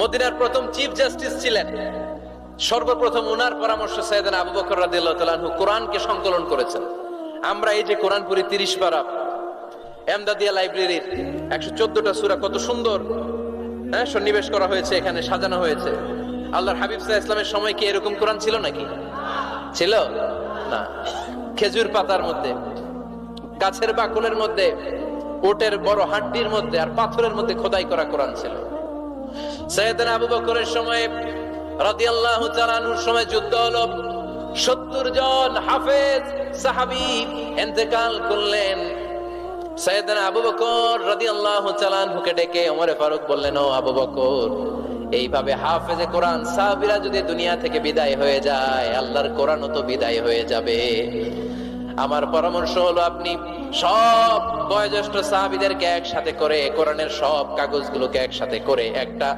মদিনার প্রথম chief justice ছিলেন। সর্বপ্রথম উনার পরামর্শ সৈয়দান আবু বকর আনহু কোরআনকে সংকলন করেছেন। আমরা এই যে কোরআন পড়ি 30 পারা, এমদাদিয়া লাইব্রেরির 114টা সূরা কত সুন্দর হ্যাঁ সন্নিবেশ করা হয়েছে, এখানে সাজানো হয়েছে। আল্লাহর হাবিব সাল্লাল্লাহু ইসলামের সময় কি এরকম কোরআন ছিল নাকি? ছিল? না। খেজুর পাতার মধ্যে, গাছের বাকলের মধ্যে, ওটের বড় হাড্ডির মধ্যে আর পাথরের মধ্যে খোদাই করা কোরআন ছিল। সৈয়দনা আবু বকরের সময়, রাদিয়াল্লাহু তাআলা সময় যুদ্ধ হলো। 70 জন হাফেজ করলেন। আবু বকর ডেকে ফারুক আবু বকর, এইভাবে হাফেজে কোরআন সাহাবীরা যদি দুনিয়া থেকে বিদায় হয়ে যায়, আল্লাহর কোরআনও তো বিদায় হয়ে যাবে। আমার পরামর্শ হলো আপনি সব বয়োজ্যেষ্ঠ সাহাবিদেরকে একসাথে করে, কোরআনের সব কাগজগুলোকে একসাথে করে একটা